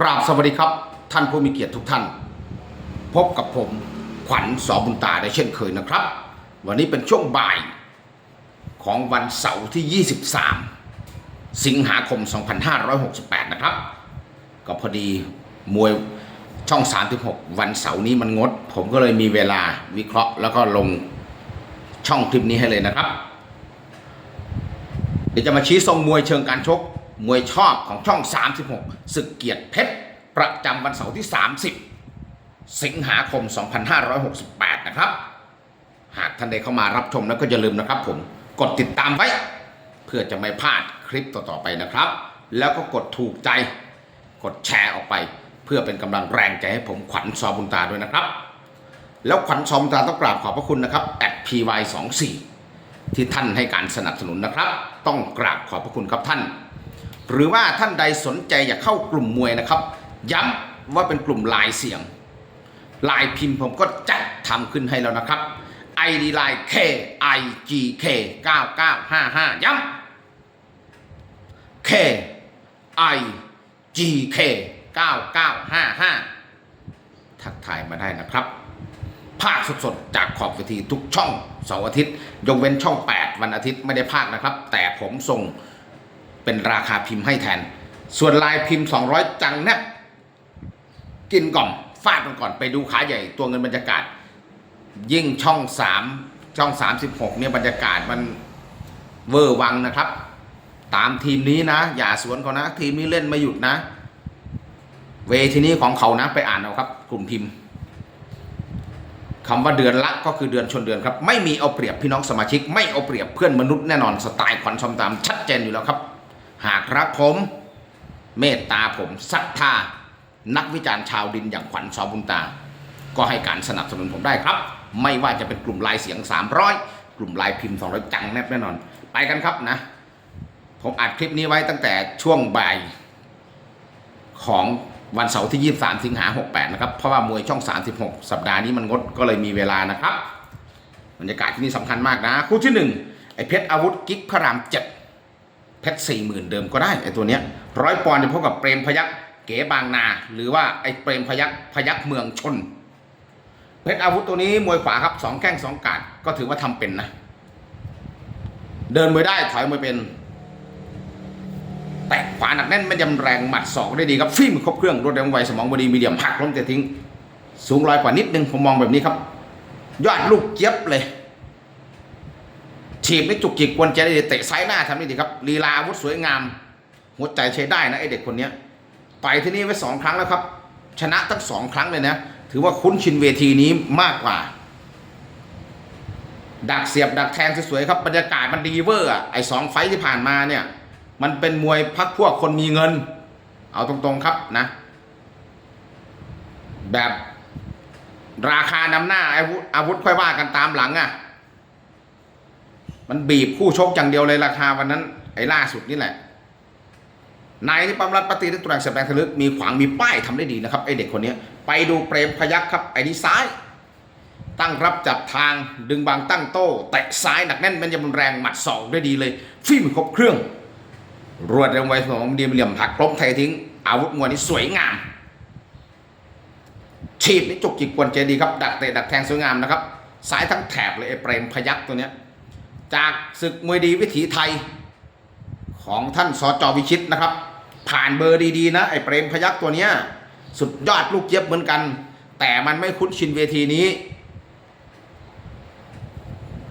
กราบสวัสดีครับท่านผู้มีเกียรติทุกท่าน พบกับผมขวัญสอบุญตาได้เช่นเคยนะครับ วันนี้เป็นช่วงบ่ายของวันเสาร์ที่ 23 สิงหาคม 2568 นะครับ ก็พอดีมวยช่อง 36 วันเสาร์นี้มันงด ผมก็เลยมีเวลาวิเคราะห์แล้วก็ลงช่องคลิปนี้ให้เลยนะครับ เดี๋ยวจะมาชี้ทรงมวยเชิงการชก มวยชอบของช่อง 36ศึกเกียรติเพชร ประจำวันเสาร์ที่ 30 สิงหาคม 2568 นะครับ หากท่านใดเข้ามารับชมแล้วก็อย่าลืมนะครับผมกดติดตามไว้ เพื่อจะไม่พลาดคลิปต่อๆไปนะครับ แล้วก็กดถูกใจ กดแชร์ออกไป เพื่อเป็นกำลังแรงใจให้ผมขวัญซอบุญตาด้วยนะครับ แล้วขวัญซอบุญตาต้องกราบขอบพระคุณนะครับ @py24 ที่ท่านให้การสนับสนุนนะครับ ต้องกราบขอบพระคุณครับท่าน หรือว่าท่านใดสนใจอยากเข้ากลุ่มมวยนะครับ ย้ำว่าเป็นกลุ่มลายเสียง ลายพิมพ์ผมก็จัดทำขึ้นให้แล้วนะครับ ID ไลน์ K I G K 9955 ย้ำ K I G K 9955 ทักทายมาได้นะครับ ภาคสดๆ จากขอบเวทีทุกช่องเสาร์อาทิตย์ ยกเว้นช่อง 8 วันอาทิตย์ไม่ได้ภาคนะครับ แต่ผมส่ง เป็นราคาพิมพ์ให้แทน ส่วนลายพิมพ์ 200 จังแนบกินก่อนฟาดมันก่อนไปดูขาใหญ่ตัวเงินบรรยากาศ ยิ่งช่อง 3 ช่อง 36 เนี่ยบรรยากาศมันเวอร์วังนะครับ ตามทีมนี้นะ อย่าสวนเขานะ ทีมนี้เล่นไม่หยุดนะ เวทีนี้ของเขานะไปอ่านเอาครับ กลุ่มพิมพ์คำว่าเดือนละก็คือเดือนชนเดือนครับ ไม่มีเอาเปรียบพี่น้องสมาชิก ไม่เอาเปรียบเพื่อนมนุษย์แน่นอนสไตล์ขวัญชมตามชัดเจนอยู่แล้วครับ หากรักผม เมตตาผมศรัทธานักวิจารณ์ชาวดินอย่างขวัญชาวบุญตา ก็ให้การสนับสนุนผมได้ครับ ไม่ว่าจะเป็นกลุ่มลายเสียง 300 กลุ่มลายพิมพ์ 200 จังแนบแน่นอน ไปกันครับนะ ผมอัดคลิปนี้ไว้ตั้งแต่ช่วงบ่ายของวันเสาร์ที่ 23 สิงหา 68 นะครับ เพราะว่ามวยช่อง 36 สัปดาห์นี้มันงดก็เลยมีเวลานะครับ บรรยากาศที่นี่สำคัญมากนะ คู่ที่ 1 ไอ้เพชรอาวุธกิ๊กพระรามเจ็ด ชรสี่หมื่นเดิมก็ได้ไอ้ตัวเนี้ยร้อยปอนด์จะพบกับเปรมพยักเก๋บางนา หรือว่าไอ้เปรมพยักพยักเมืองชน เพชรอาวุธตัวนี้มวยขวาครับสองแข้งสองกาดก็ถือว่าทำเป็นนะ เดินมวยได้ถอยมวยเป็น แตะขวาหนักแน่นไม่ยำแรงหมัดศอกได้ดีครับฟิล์มครบเครื่องรวดเร็วไวสมองบดีมีเดียมหักล้มแต่ทิ้ง สูงลอยกว่านิดนึงผมมองแบบนี้ครับ ยอดลูกเจี๊ยบเลย ฉีบไม่จุกจิกกวนใจได้เตะซ้ายหน้าทำได้ดีครับลีลาอาวุธสวยงาม หัวใจใช้ได้นะไอเด็กคนนี้ยต่อยที่นี่ไว้สองครั้งแล้วครับ ชนะทั้งสองครั้งเลยนะ ถือว่าคุ้นชินเวทีนี้มากกว่า ดักเสียบดักแทงสวยๆครับบรรยากาศมันดีเวอร์อะไอสองไฟท์ที่ผ่านมาเนี่ย มันเป็นมวยพักพวกคนมีเงิน เอาตรงๆครับนะ แบบราคานำหน้าอาวุธอาวุธค่อยว่ากันตามหลังอะ มันบีบคู่ชกอย่างเดียวเลยราคาวันนั้น ไอ้ล่าสุดนี่แหละนายที่ปั๊มรัดปฏิทินตรังเสียบแรงทะลึกมีขวางมีป้ายทำได้ดีนะครับไอเด็กคนนี้ไปดูเปรมพยักครับไอ้นี่ซ้าย ตั้งรับจับทางดึงบางตั้งโต้เตะซ้ายหนักแน่นเป็นยำแรงหมัดสองได้ดีเลยฟิล์มครบเครื่อง รวดเร็วไวสมองดีเหลี่ยมหักล้มไทยทิ้ง อาวุธมวยนี่สวยงาม ฉีดนี่จุกจิกกวนเจดีครับ ดักเตะดักแทงสวยงามนะครับ สายทั้งแถบเลยไอ้เปรมพยักตัวเนี้ย จากศึกมวยดีวิถีไทย ของท่านสจวิชิตนะครับ ผ่านเบอร์ดีๆนะไอ้เปรมพยักตัวเนี้ยสุดยอดลูกเย็บเหมือนกัน แต่มันไม่คุ้นชินเวทีนี้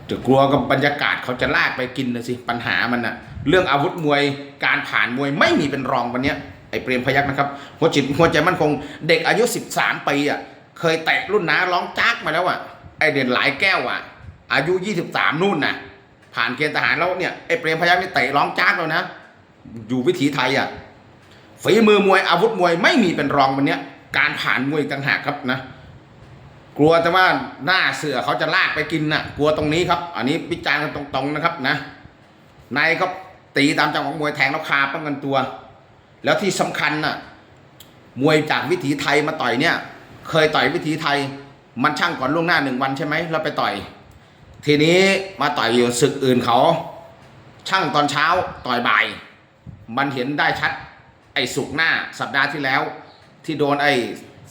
จะกลัวกับบรรยากาศเขาจะลากไปกินนะสิปัญหามันนะเรื่องอาวุธมวยการผ่านมวยไม่มีเป็นรองวันเนี้ยไอ้เปรมพยักนะครับหัวจิตหัวใจมันคงเด็กอายุ 13 ปีอะเคยเตะรุ่นน้าร้องจักมาแล้วอะไอเด่นหลายแก้วอะ อายุ 23 นู่นน่ะ ผ่านเกณฑ์ทหารแล้วเนี่ยไอ้เปรมพยักนี่เตะร้องจักแล้วนะ อยู่วิถีไทยอะฝีมือมวยอาวุธมวยไม่มีเป็นรองวันเนี้ย การผ่านมวยต่างหากครับนะกลัวแต่ว่าหน้าเสือเขาจะลากไปกินน่ะ กลัวตรงนี้ครับ อันนี้วิจารณ์กันตรงๆนะครับนะนายก็ตีตามจังหวะมวยแทงแล้วคาป้องกันตัว แล้วที่สำคัญน่ะมวยจากวิถีไทยมาต่อยเนี่ย เคยต่อยวิถีไทย มันช่างก่อนล่วงหน้าหนึ่งวันใช่ไหมเราไปต่อย ทีนี้มาต่อยอยู่ศึกอื่นเขา ช่างตอนเช้าต่อยบ่าย มันเห็นได้ชัด ไอ้สุกหน้าสัปดาห์ที่แล้ว ที่โดนไอ้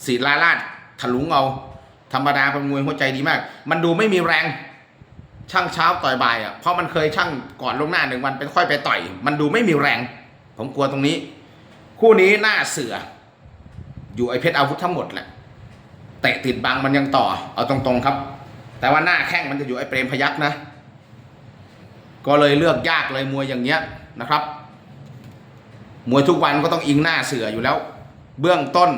ศิลาราชถลุงเอา ธรรมดาเป็นมวยหัวใจดีมาก มันดูไม่มีแรง ช่างเช้าต่อยบ่ายอะเพราะมันเคยช่างก่อนลงหน้าหนึ่งวันเป็นค่อยไปต่อย มันดูไม่มีแรง ผมกลัวตรงนี้ คู่นี้หน้าเสือ อยู่ไอ้เพชรอาวุธทั้งหมดแหละเตะติดบังมันยังต่อเอาตรงๆครับ แต่ว่าหน้าแข้งมันจะอยู่ไอ้เปรมพยักนะ ก็เลยเลือกยากเลยมวยอย่างเงี้ยนะครับ มวยทุกวันก็ต้องอิงหน้าเสืออยู่แล้ว เบื้องต้น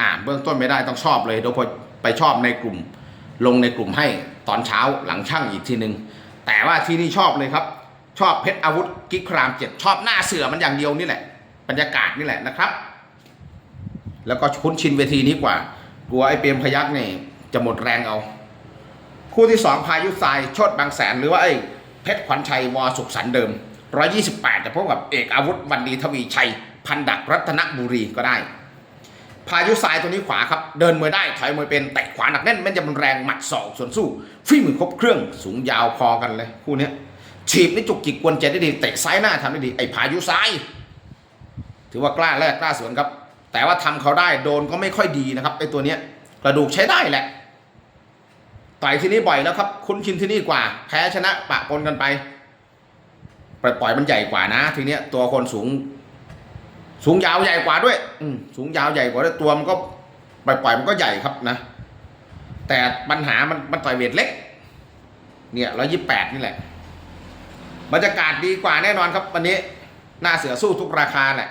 อ่าเบื้องต้นไม่ได้ต้องชอบเลยโดยพอไปชอบในกลุ่ม ลงในกลุ่มให้ตอนเช้าหลังช่างอีกทีหนึ่งแต่ว่าที่นี่ชอบเลยครับ ชอบเพชรอาวุธกิ๊กครามเจ็ดชอบหน้าเสือมันอย่างเดียวนี่แหละ บรรยากาศนี่แหละนะครับ แล้วก็คุ้นชินเวทีนี้กว่า กลัวไอ้เปรมพยักเนี่ยจะหมดแรงเอา คู่ที่สองพายุทรายโชดบางแสน หรือว่าไอ้เพชรขวัญชัยวอสุขสันต์เดิม 128 จะพบกับเอกอาวุธวันดีทวีชัย พันดักรัตนบุรีก็ได้ พายุทรายตัวนี้ขวาครับ เดินมวยได้ ถอยมวยเป็นแตะขวาหนักแน่นแม่นจะมันแรงหมัดศอกส่วนสู้ฝีมือครบเครื่องสูงยาวพอกันเลย คู่นี้ฉีบนี่จุกจิกกวนใจได้ดีเตะซ้ายหน้าทำได้ดีไอ้พายุทราย ถือว่ากล้าแรกกล้าสวนครับ แต่ว่าทำเขาได้โดนก็ไม่ค่อยดีนะครับไอ้ตัวเนี้ยกระดูกใช้ได้แหละ ต่อยที่นี่บ่อยแล้วครับ คุ้นชินที่นี่กว่า แพ้ชนะปะปนกันไปปล่อยมันใหญ่กว่านะ ทีเนี้ยตัวคนสูง สูงยาวใหญ่กว่าด้วย อืสูงยาวใหญ่กว่าด้วยตัวมันก็ปล่อยปล่อยมันก็ใหญ่ครับนะ แต่ปัญหามันมันต่อยเวทเล็ก เนี่ยร้อยยี่แปดนี่แหละบรรยากาศดีกว่าแน่นอนครับวันนี้หน้าเสือสู้ทุกราคาแหละ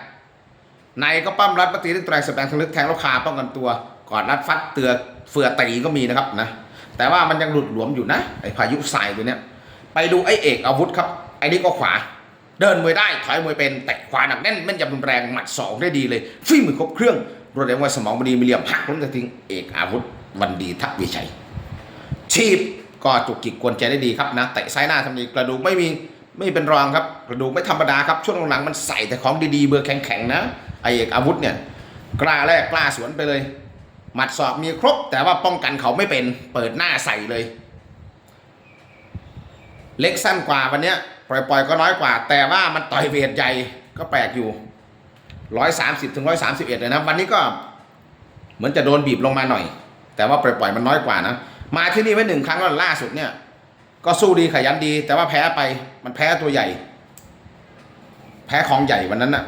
ในก็ปั้มรัดปฏิทินแตรแสดงทะลึกแทงลูกคาป้องกันตัว ก่อนรัดฟัดเตือเฟือตีก็มีนะครับนะ แต่ว่ามันยังหลุดหลวมอยู่นะไอ้พายุทรายตัวเนี้ยไปดูไอ้เอกอาวุธครับไอ้นี่ก็ขวา เดินมวยได้ถอยมวยเป็นแต่ขวาหนักแน่นแม่นยำรุนแรงหมัดสองได้ดีเลยฝีมือครบเครื่องรวดเร็วไวสมองบดีมีเหลี่ยมหักล้มจะทิ้งเอกอาวุธวันดีทักวิชัยชีพก็จุกจิกกวนใจได้ดีครับนะเตะซ้ายหน้าทำดีกระดูกไม่มีไม่เป็นรองครับกระดูกไม่ธรรมดาครับช่วงหลังมันใส่แต่ของดีๆเบอร์แข็งๆนะไอเอกอาวุธเนี่ยกล้าแรกกล้าสวนไปเลย หมัดศอกมีครบ แต่ว่าป้องกันเขาไม่เป็นเปิดหน้าใส่เลย เล็กสั้นกว่าวันนี้ปล่อยๆก็น้อยกว่า แต่ว่ามันต่อยเวทใหญ่ก็แปลกอยู่ร้อยสามสิบถึงร้อยสามสิบเอ็ดเลยนะวันนี้ก็เหมือนจะโดนบีบลงมาหน่อย แต่ว่าปล่อยๆมันน้อยกว่านะมาที่นี่ไว้หนึ่งครั้งแล้วล่าสุดเนี่ย ก็สู้ดีขยันดี แต่ว่าแพ้ไปมันแพ้ตัวใหญ่ แพ้ของใหญ่วันนั้นน่ะ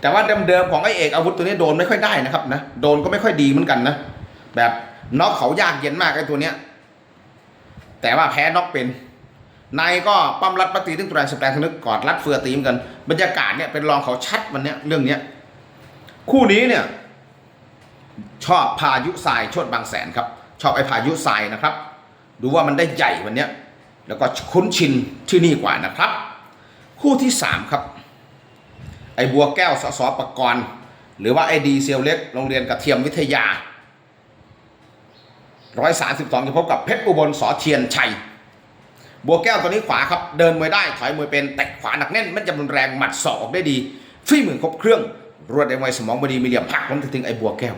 แต่ว่าเดิมๆของไอเอกอาวุธตัวนี้โดนไม่ค่อยได้นะครับนะโดนก็ไม่ค่อยดีเหมือนกันนะแบบน็อกเขายากเย็นมากไอตัวเนี้ย แต่ว่าแพ้น็อกเป็นในก็ปั้มรัดปฏิทึงตัวแรงสแปนทนึกกอดรัดเฟือตีมกันบรรยากาศเนี่ยเป็นรองเขาชัดวันเนี้ยเรื่องเนี้ย คู่นี้เนี่ย ชอบพายุทรายชดบางแสนครับ ชอบไอ้พายุทรายนะครับ ดูว่ามันได้ใหญ่วันเนี้ยแล้วก็คุ้นชินที่นี่กว่านะครับ คู่ที่สามครับ ไอ้บัวแก้วสสปกรณ์หรือว่าไอ้ดีเซลเล็กโรงเรียนกระเทียมวิทยา132จะพบกับเพชรอุบลสอเทียนชัย บัวแก้วตัวนี้ขวาครับ เดินมวยได้ ถอยมวยเป็นแตะขวาหนักแน่นมันจะรุนแรงหมัดศอกออกได้ดีฝีมือครบเครื่อง รวดเร็วไวสมองบดีมีเหลี่ยมหักล้มถึงไอ้บัวแก้ว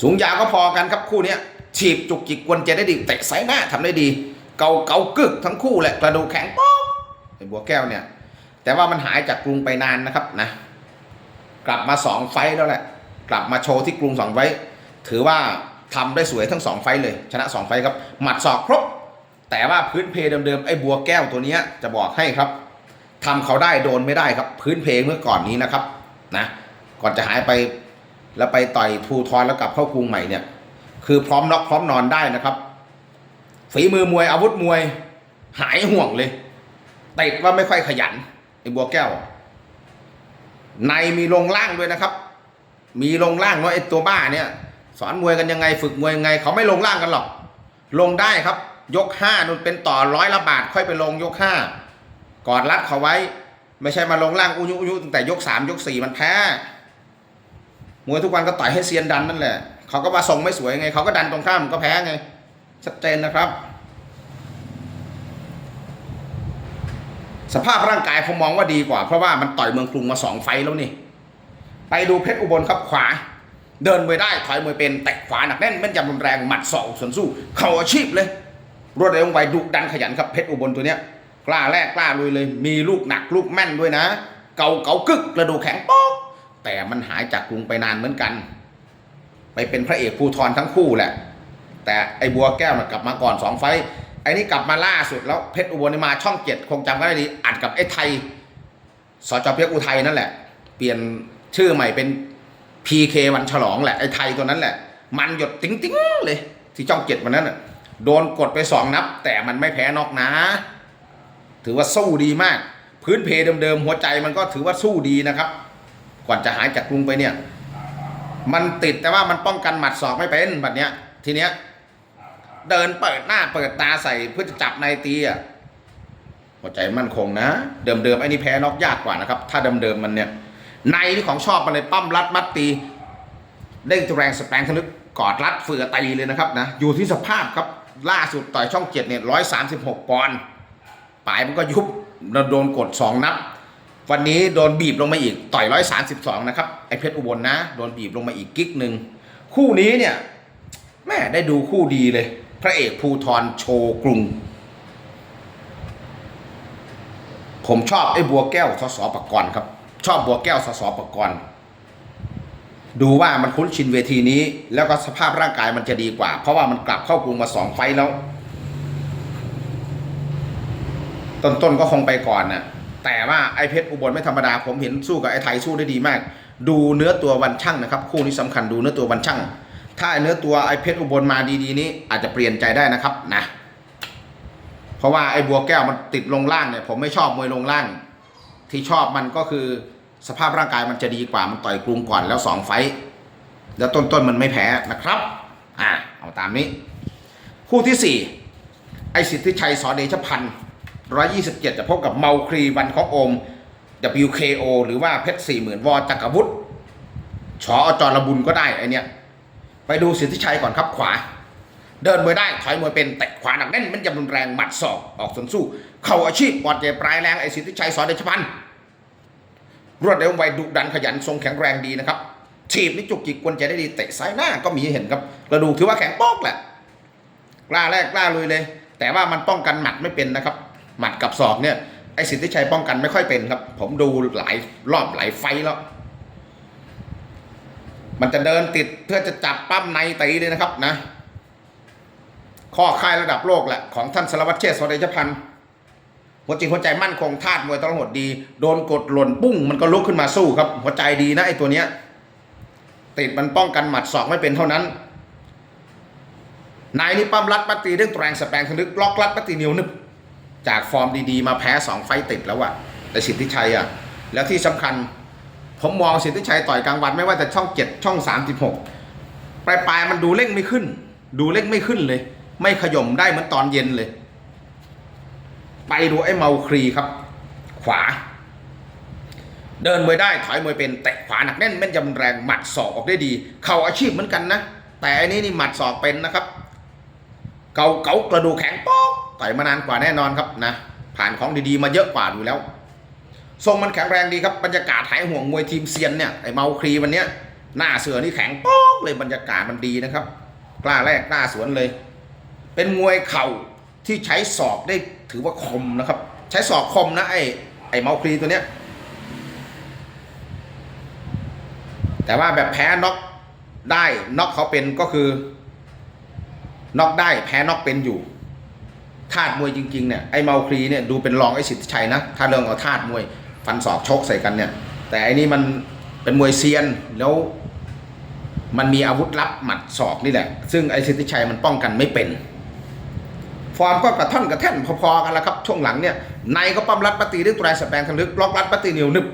สูงยาวก็พอกันครับคู่นี้ฉีบจุกจิกกวนใจได้ดีเตะสายหน้าทำได้ดี เกาเกากึกทั้งคู่แหละกระดูกแข็งป๊อกไอ้บัวแก้วเนี่ย แต่ว่ามันหายจากกรุงไปนานนะครับนะ กลับมาสองไฟแล้วแหละ กลับมาโชว์ที่กรุงสองไฟถือว่าทำได้สวยทั้งสองไฟเลย ชนะสองไฟครับ หมัดศอกครบ แต่ว่าพื้นเพเดิมๆไอ้บัวแก้วตัวเนี้ยจะบอกให้ครับทำเขาได้โดนไม่ได้ครับ พื้นเพเมื่อก่อนนี้นะครับนะก่อนจะหายไปแล้วไปต่อยทูทอนแล้วกลับเข้ากรุงใหม่เนี่ยคือพร้อมน็อกพร้อมนอนได้นะครับ ฝีมือมวยอาวุธมวย หายห่วงเลยติดว่าไม่ค่อยขยัน ไอ้บัวแก้ว ในมีลงล่างด้วยนะครับ มีลงล่างเนาะไอ้ตัวบ้าเนี่ย สอนมวยกันยังไงฝึกมวยยังไง เขาไม่ลงล่างกันหรอก ลงได้ครับ ยกห้านุ่นเป็นต่อร้อยละบาทค่อยไปลงยกห้ากอดรัดเขาไว้ ไม่ใช่มาลงล่างอุยุอุยุตั้งแต่ยกสามยกสี่มันแพ้มวยทุกวันก็ต่อยให้เซียนดันนั่นแหละเขาก็มาส่งไม่สวยไง เขาก็ดันตรงข้ามก็แพ้ไงชัดเจนนะครับ สภาพร่างกายผมมองว่าดีกว่า เพราะว่ามันต่อยเมืองกรุงมาสองไฟแล้วนี่ ไปดูเพชรอุบลครับขวา เดินมวยได้ถอยมวยเป็นแตะขวาหนักแน่นแม่นยำรุนแรงหมัดศอกส่วนสู้ เข่าอาชีพเลย รวดเร็วไวดุดันขยันครับเพชรอุบลตัวเนี้ยกล้าแรกกล้าลุยเลย มีลูกหนักลูกแม่นด้วยนะ เก่าเก่ากึกกระดูกแข็งป๊อกแต่มันหายจากกรุงไปนานเหมือนกัน ไปเป็นพระเอกภูทรทั้งคู่แหละ แต่ไอ้บัวแก้วน่ะกลับมาก่อนสองไฟ ไอ้นี่กลับมาล่าสุดแล้วเพชรอุบลนี่มาช่องเจ็ดคงจำกันได้ดีอัดกับไอ้ไทยสจเปียกอุทัยนั่นแหละ เปลี่ยนชื่อใหม่เป็น PK วันฉลองแหละไอ้ไทยตัวนั้นแหละ มันหยดติ๊งติ๊งๆเลยที่ช่องเจ็ดวันนั้นน่ะโดนกดไปสองนับ แต่มันไม่แพ้นอกนะ ถือว่าสู้ดีมาก พื้นเพเดิมๆหัวใจมันก็ถือว่าสู้ดีนะครับ ก่อนจะหายจากกรุงไปเนี่ย มันติดแต่ว่ามันป้องกันหมัดศอกไม่เป็นแบบเนี้ยทีเนี้ย เดินเปิดหน้าเปิดตาใส่เพื่อจะจับในตีอะหัวใจมั่นคงนะ เดิมๆไอ้นี่แพ้นอกยากกว่านะครับ ถ้าเดิมๆมันเนี่ยในที่ของชอบมันเลยปั้มรัดมัดตีเด้งตัวแรงสแปรงทะลึกกอดรัดเฟือตีเลยนะครับนะอยู่ที่สภาพครับล่าสุดต่อยช่องเจ็ดเนี่ยร้อยสามสิบหกปอนด์ปลายมันก็ยุบโดนกดสองนับวันนี้โดนบีบลงมาอีกต่อยร้อยสามสิบสองนะครับไอเพชรอุบลนะ โดนบีบลงมาอีกกิ๊กหนึ่งคู่นี้เนี่ยแม่ได้ดูคู่ดีเลย พระเอกภูทรโชกรุง ผมชอบไอ้บัวแก้วสสปกรณ์ครับ ชอบบัวแก้วสสปกรณ์ดูว่ามันคุ้นชินเวทีนี้ แล้วก็สภาพร่างกายมันจะดีกว่า เพราะว่ามันกลับเข้ากรุงมาสองไฟแล้ว ต้นๆก็คงไปก่อนน่ะแต่ว่าไอ้เพชรอุบลไม่ธรรมดา ผมเห็นสู้กับไอ้ไทยสู้ได้ดีมาก ดูเนื้อตัววันช่างนะครับ คู่นี้สำคัญดูเนื้อตัววันช่าง ถ้าเนื้อตัวไอ้เพชรอุบลมาดีๆนี้อาจจะเปลี่ยนใจได้นะครับนะเพราะว่าไอ้บัวแก้วมันติดลงล่างเนี่ยผมไม่ชอบมวยลงล่าง ที่ชอบมันก็คือสภาพร่างกายมันจะดีกว่ามันต่อยกรุงก่อนแล้วสองไฟแล้วต้นๆมันไม่แพ้นะครับอ่าเอาตามนี้ คู่ที่สี่ไอสิทธิชัยสอเดชพันธ์127จะพบกับเมาครีวันของโอม WKO หรือว่าเพชรสี่หมื่นวอจักรวุฒิชอจรบุญก็ได้ไอเนี้ย ไปดูสิทธิชัยก่อนครับขวา เดินมวยได้ถอยมวยเป็นแต่ขวาหนักแน่นมันจะรุนแรงหมัดศอกออกสนสู้ เข่าอาชีพปอดเจปลายแรงไอสิทธิชัยสอนเดชพันธ์รวดเร็วไวดุดันขยันทรงแข็งแรงดีนะครับฉีบนี่จุกจิกกวนใจได้ดีเตะซ้ายหน้าก็มีเห็นครับกระดูกถือว่าแข็งโป๊กแหละกล้าแรกกล้าลุยเลย แต่ว่ามันป้องกันหมัดไม่เป็นนะครับ หมัดกับศอกเนี่ยไอสิทธิชัยป้องกันไม่ค่อยเป็นครับ ผมดูหลายรอบหลายไฟแล้ว มันจะเดินติดเพื่อจะจับปั้มในตีเลยนะครับนะ ข้อค่ายระดับโลกแหละของท่านสารวัตรเชษสวเดชพันธ์หัวจิตหัวใจมั่นคงธาตุมวยตลอดดี โดนกดหล่นปุ้ง มันก็ลุกขึ้นมาสู้ครับ หัวใจดีนะไอ้ตัวเนี้ย ติดมันป้องกันหมัดศอกไม่เป็นเท่านั้นนายนี่ปั้มรัดปัตตีเรื่องแปลงสแปงทะลึกล็อกรัดปัตตีเหนียวนึบจากฟอร์มดีๆ มาแพ้สองไฟต์ติดแล้วอะแต่สิทธิชัยอะแล้วที่สำคัญ ผมมองสิทธิชัยต่อยกลางวันไม่ว่าแต่ช่องเจ็ดช่องสามสิบหกปลายปลายมันดูเร่งไม่ขึ้น ดูเร่งไม่ขึ้นเลย ไม่ขย่มได้เหมือนตอนเย็นเลย ไปดูไอ้เมาครีครับ ขวา เดินมวยได้ถอยมวยเป็นแตะขวาหนักแน่นแม่นยำแรงหมัดศอกออกได้ดี เข่าอาชีพเหมือนกันนะแต่อันนี้นี่หมัดศอกเป็นนะครับ เกาเกากระดูกแข็งป๊อกต่อยมานานกว่าแน่นอนครับนะผ่านของดีๆมาเยอะกว่าอยู่แล้ว ทรงมันแข็งแรงดีครับบรรยากาศหายห่วงมวยทีมเซียนเนี่ยไอเมาครีวันเนี้ยหน้าเสือนี่แข็งป๊อกเลยบรรยากาศมันดีนะครับ กล้าแรกกล้าสวนเลย เป็นมวยเข่าที่ใช้ศอกได้ถือว่าคมนะครับ ใช้ศอกคมนะไอไอเมาครีตัวเนี้ยแต่ว่าแบบแพ้น็อกได้น็อกเขาเป็นก็คือน็อกได้แพ้น็อกเป็นอยู่ธาตุมวยจริงๆเนี่ยไอ้เมาครีเนี่ยดูเป็นรองไอ้สิทธิชัยนะถ้าเรื่องเอาธาตุมวย ฟันศอกชกใส่กันเนี่ย แต่อันนี้มันเป็นมวยเซียนแล้วมันมีอาวุธลับหมัดศอกนี่แหละ ซึ่งไอ้สิทธิชัยมันป้องกันไม่เป็น ฟอร์มก็กระท่อนกระแท่นพอๆกันแล้วครับ ช่วงหลังเนี่ยในก็ปั้มรัดปฏิด้วยตัวแรงสแปงทะลึกล็อกรัดปฏิเหนียวนึบ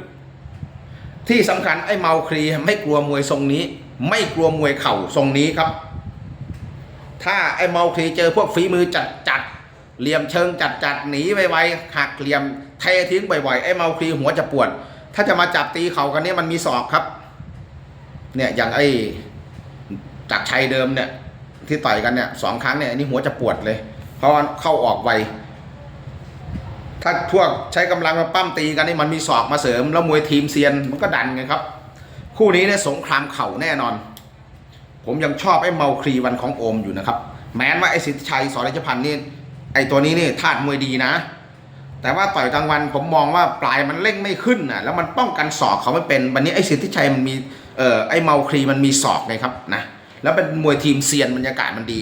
ที่สำคัญไอ้เมาครีไม่กลัวมวยทรงนี้ ไม่กลัวมวยเข่าทรงนี้ครับ ถ้าไอ้เมาครีเจอพวกฝีมือจัดจัด เหลี่ยมเชิงจัดจัดหนีไวๆหักเหลี่ยมเททิ้งบ่อยๆไอ้เมาครีหัวจะปวด ถ้าจะมาจับตีเข่ากันเนี่ยมันมีศอกครับ เนี่ยอย่างไอ้จากชัยเดิมเนี่ยที่ต่อยกันเนี่ยสองครั้งเนี่ยอันนี้หัวจะปวดเลย เพราะว่าเข้าออกไวถ้าพวกใช้กำลังมาปั้มตีกันนี่มันมีศอกมาเสริม แล้วมวยทีมเซียนมันก็ดันไงครับ คู่นี้เนี่ยสงครามเข่าแน่นอน ผมยังชอบไอ้เมาครีวันของโอมอยู่นะครับ แม้ว่าไอ้สิทธิชัยสอนราชพันธ์นี่ อ้ตัวนี้นี่ธาตุมวยดีนะ แต่ว่าต่อยกลางวันผมมองว่าปลายมันเร่งไม่ขึ้นน่ะแล้วมันป้องกันศอกเขาไม่เป็นวันนี้ไอ้สิทธิชัยมันมีเอ่อไอ้เมาครีมันมีศอกไงครับนะแล้วเป็นมวยทีมเซียนบรรยากาศมันดี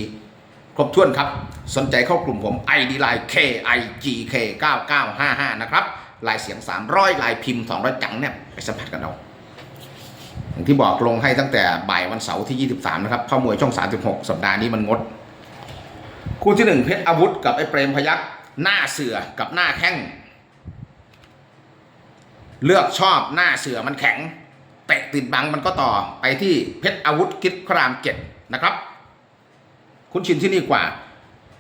ครบถ้วนครับ สนใจเข้ากลุ่มผม ID Line K I G K 9955 นะครับลายเสียง 300 ลายพิมพ์ 200 จังเนี่ยไปสัมผัสกันเอาอย่างที่บอกลงให้ตั้งแต่บ่ายวันเสาร์ที่ 23 นะครับเข้ามวยช่อง 36 สัปดาห์นี้มันงด คู่ที่1เพชรอาวุธกับไอ้เปรมพยักหน้าเสือกับหน้าแข้งเลือกชอบหน้าเสือมันแข็งเตะติดบังมันก็ต่อไปที่เพชรอาวุธกิจพรามเจ็ดนะครับ คุ้นชินที่นี่กว่า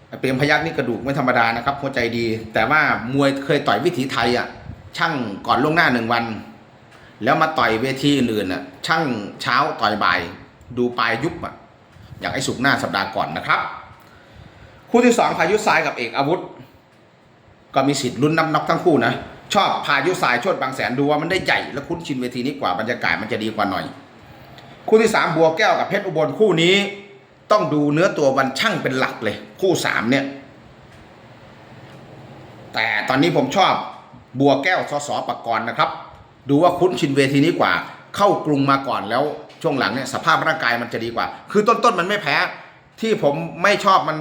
ไอ้เปรมพยักนี่กระดูกไม่ธรรมดานะครับหัวใจดี แต่ว่ามวยเคยต่อยวิถีไทยอะช่างก่อนล่วงหน้าหนึ่งวัน แล้วมาต่อยเวทีอื่นๆน่ะช่างเช้าต่อยบ่าย ดูปลายยุบอะอย่างไอ้สุกหน้าสัปดาห์ก่อนนะครับ คู่ที่สองพายุทรายกับเอกอาวุธ ก็มีสิทธิ์ลุ้นนับน็อกทั้งคู่นะ ชอบพายุทรายชดบางแสนดูว่ามันได้ใหญ่และคุ้นชินเวทีนี้กว่าบรรยากาศมันจะดีกว่าหน่อย คู่ที่สามบัวแก้วกับเพชรอุบลคู่นี้ ต้องดูเนื้อตัววันช่างเป็นหลักเลย คู่สามเนี่ย แต่ตอนนี้ผมชอบบัวแก้วสสปกรณ์นะครับ ดูว่าคุ้นชินเวทีนี้กว่า เข้ากรุงมาก่อนแล้วช่วงหลังเนี่ยสภาพร่างกายมันจะดีกว่า คือต้นๆมันไม่แพ้ ที่ผมไม่ชอบมัน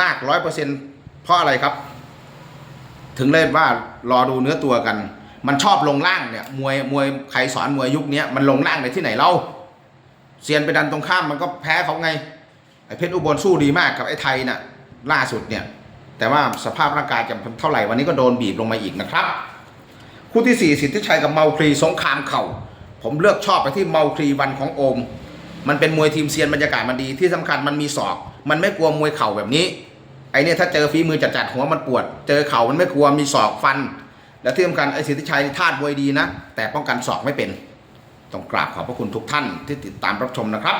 มากร้อยเปอร์เซ็นเพราะอะไรครับ ถึงเล่นว่ารอดูเนื้อตัวกัน มันชอบลงล่างเนี่ยมวยมวยใครสอนมวยยุคนี้มันลงล่างในที่ไหนเล่าเซียนไปดันตรงข้ามมันก็แพ้เขาไงไอ้เพชรอุบลสู้ดีมากกับไอ้ไทยน่ะล่าสุดเนี่ย แต่ว่าสภาพร่างกายจะเท่าไหร่วันนี้ก็โดนบีบลงมาอีกนะครับ คู่ที่ 4 สิทธิชัยกับเมาครีสงครามเข่าผมเลือกชอบไปที่เมาครีวันของโอม มันเป็นมวยทีมเซียนบรรยากาศมันดีที่สำคัญมันมีศอก มันไม่กลัวมวยเข่าแบบนี้ ไอเนี่ยถ้าเจอฝีมือจัดๆหัวมันปวด เจอเข่ามันไม่กลัวมีศอกฟัน และที่สำคัญไอสิทธิชัยธาตุมวยดีนะ แต่ป้องกันศอกไม่เป็น ต้องกราบขอบพระคุณทุกท่านที่ติดตามรับชมนะครับ